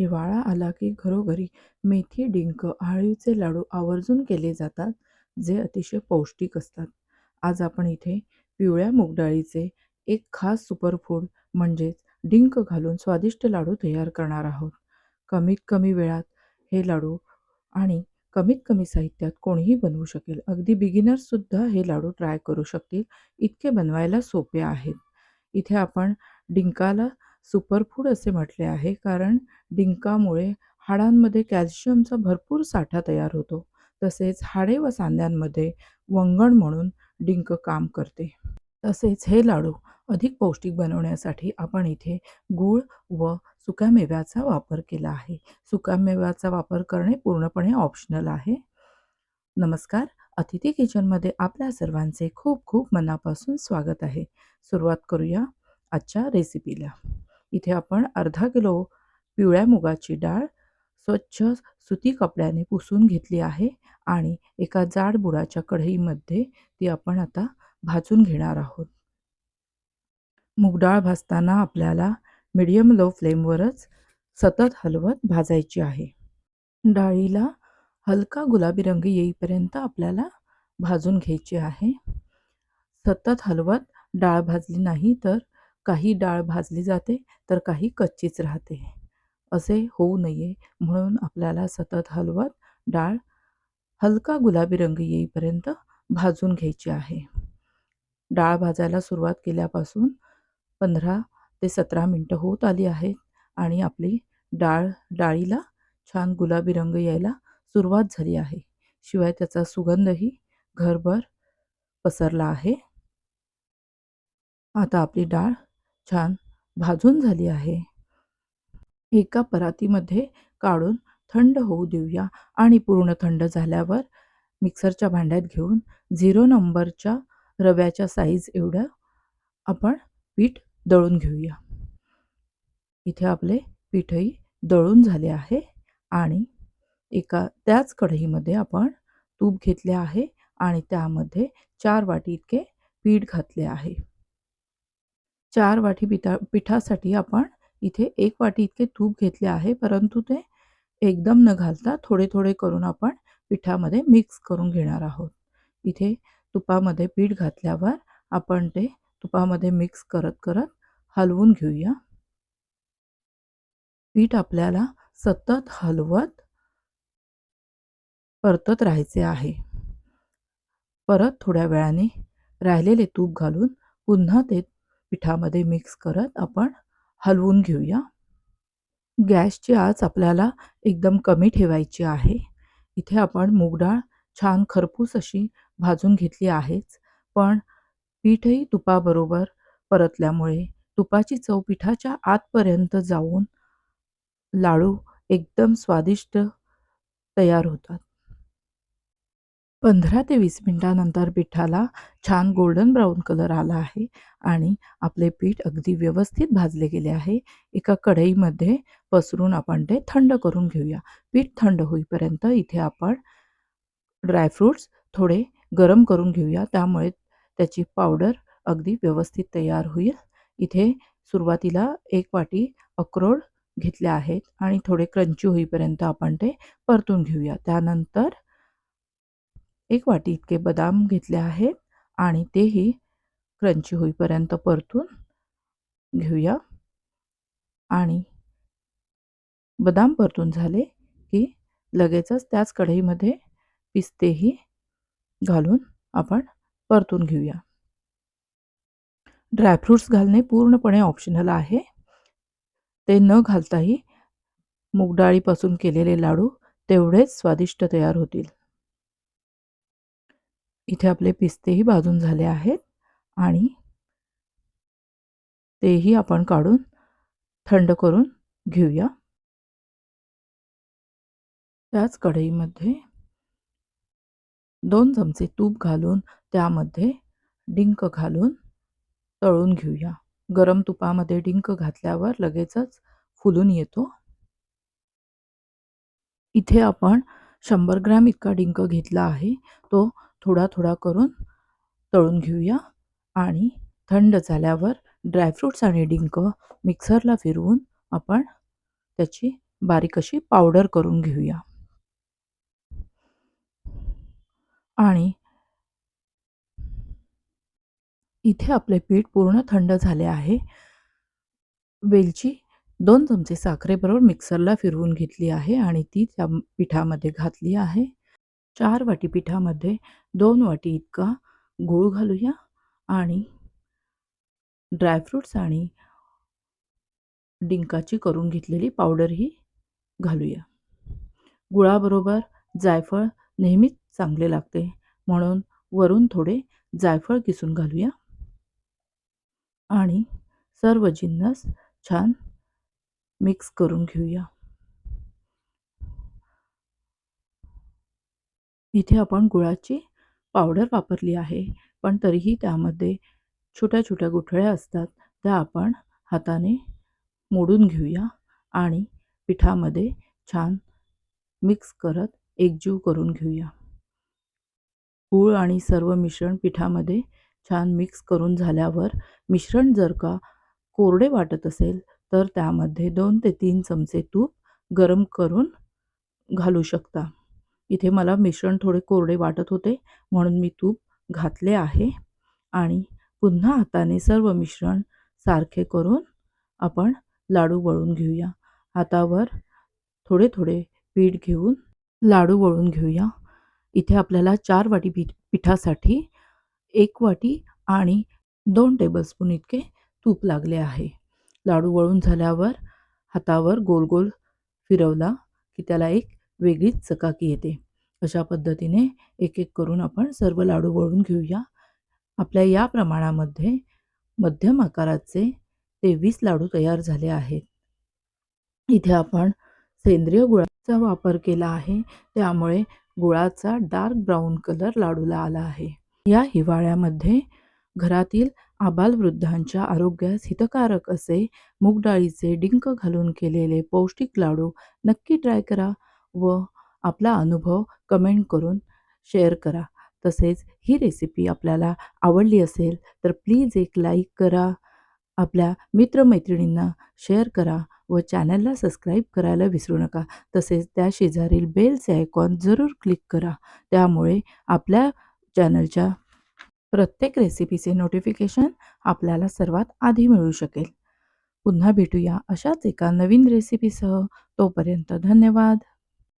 हिवाळा आला की घरोघरी मेथी, डिंक, आळीचे लाडू आवर्जून केले जातात, जे अतिशय पौष्टिक असतात. आज आपण इथे पिवळ्या मूगडाळीचे एक खास सुपरफूड म्हणजेच डिंक घालून स्वादिष्ट लाडू तयार करणार आहोत. कमीत कमी वेळात हे लाडू आणि कमीत कमी साहित्यात कोणीही बनवू शकेल. अगदी बिगिनर्ससुद्धा हे लाडू ट्राय करू शकतील, इतके बनवायला सोपे आहेत. इथे आपण डिंकाला सुपरफूड असे म्हटले आहे कारण डिंकामुळे हाडांमध्ये कॅल्शियमचा भरपूर साठा तयार होतो. तसेच हाडे व सांध्यांमध्ये वंगण म्हणून डिंक काम करते. तसेच हे लाडू अधिक पौष्टिक बनवण्यासाठी आपण इथे गूळ व सुक्यामेव्याचा वापर केला आहे. सुकामेव्याचा वापर करणे पूर्णपणे ऑप्शनल आहे. नमस्कार, अतिथी किचनमध्ये आपल्या सर्वांचे खूप खूप मनापासून स्वागत आहे. सुरुवात करूया आजच्या रेसिपीला. इथे आपण अर्धा किलो पिवळ्या मुगाची डाळ स्वच्छ सुती कपड्याने पुसून घेतली आहे आणि एका जाड बुडाच्या कढईमध्ये ती आपण आता भाजून घेणार आहोत. मूगडाळ भाजताना आपल्याला मीडियम लो फ्लेमवरच सतत हलवत भाजायची आहे. डाळीला हलका गुलाबी रंग येईपर्यंत आपल्याला भाजून घ्यायची आहे. सतत हलवत डाळ भाजली नाही तर काही डाळ भाजली जाते तर काही कच्चीच राहते. असे होऊ नये म्हणून आपल्याला सतत हलवत डाळ हलका गुलाबी रंग येईपर्यंत भाजून घ्यायची आहे. डाळ भाजायला सुरुवात केल्यापासून पंधरा ते सतरा मिनटं होत आली आहेत आणि आपली डाळ डाळीला छान गुलाबी रंग यायला सुरुवात झाली आहे. शिवाय त्याचा सुगंधही घरभर पसरला आहे. आता आपली डाळ छान भाजून झाली आहे. एका परातीमध्ये काढून थंड होऊ देऊया आणि पूर्ण थंड झाल्यावर मिक्सरच्या भांड्यात घेऊन झिरो नंबरच्या रव्याच्या साईज एवढं आपण पीठ दळून घेऊया. इथे आपले पीठही दळून झाले आहे आणि एका त्याच कढईमध्ये आपण तूप घेतले आहे आणि त्यामध्ये चार वाटी इतके पीठ घातले आहे. चार वाटी पिठा पिठासाठी आपण इथे एक वाटी इतके तूप घेतले आहे परंतु ते एकदम न घालता थोडे थोडे करून आपण पिठामध्ये मिक्स करून घेणार आहोत. इथे तुपामध्ये पीठ घातल्यावर आपण ते तुपामध्ये मिक्स करत करत हलवून घेऊया. पीठ आपल्याला सतत हलवत परतत राहायचे आहे. परत थोड्या वेळाने राहिलेले तूप घालून पुन्हा ते पिठामध्ये मिक्स करत आपण हलवून घेऊया. गॅसची आच आपल्याला एकदम कमी ठेवायची आहे. इथे आपण मूगडाळ छान खरपूस अशी भाजून घेतली आहेच, पण पीठही तुपाबरोबर परतल्यामुळे तुपाची चव पिठाच्या आतपर्यंत जाऊन लाडू एकदम स्वादिष्ट तयार होतात. पंधरा ते वीस मिनटानंतर पिठाला छान गोल्डन ब्राऊन कलर आला आहे आणि आपले पीठ अगदी व्यवस्थित भाजले गेले आहे. एका कढईमध्ये पसरून आपण ते थंड करून घेऊया. पीठ थंड होईपर्यंत इथे आपण ड्रायफ्रूट्स थोडे गरम करून घेऊया. त्यामुळे त्याची पावडर अगदी व्यवस्थित तयार होईल. इथे सुरुवातीला एक वाटी अक्रोड घेतले आहेत आणि थोडे क्रंची होईपर्यंत आपण ते परतून घेऊया. त्यानंतर एक वाटी इतके बदाम घेतले आहेत आणि तेही क्रंची होईपर्यंत परतून घेऊया आणि बदाम परतून झाले की लगेचच त्याच कढईमध्ये पिस्तेही घालून आपण परतून घेऊया. ड्रायफ्रूट्स घालणे पूर्णपणे ऑप्शनल आहे. ते न घालताही मूगडाळीपासून केलेले लाडू तेवढेच स्वादिष्ट तयार होतील. इथे आपले पिस्तेही भाजून झाले आहेत आणि तेही आपण काढून थंड करून घेऊया. त्याच कढईमध्ये दोन चमचे तूप घालून त्यामध्ये डिंक घालून तळून घेऊया. गरम तुपामध्ये डिंक घातल्यावर लगेचच फुलून येतो. इथे आपण शंभर ग्रॅम इतका डिंक घेतला आहे. तो थोडा थोडा करून तळून घेऊया आणि थंड झाल्यावर ड्रायफ्रूट्स आणि डिंक मिक्सरला फिरवून आपण त्याची बारीक अशी पावडर करून घेऊया. आणि इथे आपले पीठ पूर्ण थंड झाले आहे. वेलची दोन चमचे साखरेबरोबर मिक्सरला फिरवून घेतली आहे आणि ती त्या पिठामध्ये घातली आहे. चार वाटी पिठामध्ये दोन वाटी इतका गूळ घालूया आणि ड्रायफ्रूट्स आणि डिंकाची करून घेतलेली पावडर ही घालूया. गुळाबरोबर जायफळ नेहमीच चांगले लागते म्हणून वरून थोडे जायफळ किसून घालूया. आणि सर्व जिन्नस छान मिक्स करून घेऊया. इथे आपण गुळाची पावडर वापरली आहे. पण तरीही त्यामध्ये छोट्या छोट्या गुठळ्या असतात त्या आपण हाताने मोडून घेऊया आणि पिठामध्ये छान मिक्स करत एकजीव करून घेऊया. गूळ आणि सर्व मिश्रण पिठामध्ये छान मिक्स करून झाल्यावर मिश्रण जर का कोरडे वाटत असेल तर त्यामध्ये दोन ते तीन चमचे तूप गरम करून घालू शकता. इथे मला मिश्रण थोडे कोरडे वाटत होते म्हणून मी तूप घातले आहे. आणि पुन्हा हाताने सर्व मिश्रण सारखे करून आपण लाडू वळून घेऊया. हातावर थोडे थोडे पीठ घेऊन लाडू वळून घेऊया. इथे आपल्याला चार वाटी पीठ पिठासाठी एक वाटी आणि दोन टेबलस्पून इतके तूप लागले आहे. लाडू वळून झाल्यावर हातावर गोल गोल फिरवला की त्याला एक वेगळीच चकाकी येते. अशा पद्धतीने एक एक करून आपण सर्व लाडू वळून घेऊया. आपल्या या प्रमाणामध्ये मध्यम आकाराचे तेवीस लाडू तयार झाले आहेत. इथे आपण सेंद्रिय गुळाचा वापर केला आहे. त्यामुळे गुळाचा डार्क ब्राऊन कलर लाडूला आला आहे. या हिवाळ्यामध्ये घरातील आबालवृद्धांच्या आरोग्यास हितकारक असे मूग डाळीचे डिंक घालून केलेले पौष्टिक लाडू नक्की ट्राय करा. व आपला अनुभव कमेंट करून शेअर करा. तसेच ही रेसिपी आपल्याला आवडली असेल तर प्लीज एक लाईक करा. आपल्या मित्रमैत्रिणींना शेअर करा व चॅनलला सबस्क्राईब करायला विसरू नका. तसेच त्या शेजारील बेलचे आयकॉन जरूर क्लिक करा. त्यामुळे आपल्या चॅनलच्या प्रत्येक रेसिपीचे नोटिफिकेशन आपल्याला सर्वात आधी मिळू शकेल. पुन्हा भेटूया अशाच एका नवीन रेसिपीसह तोपर्यंत धन्यवाद.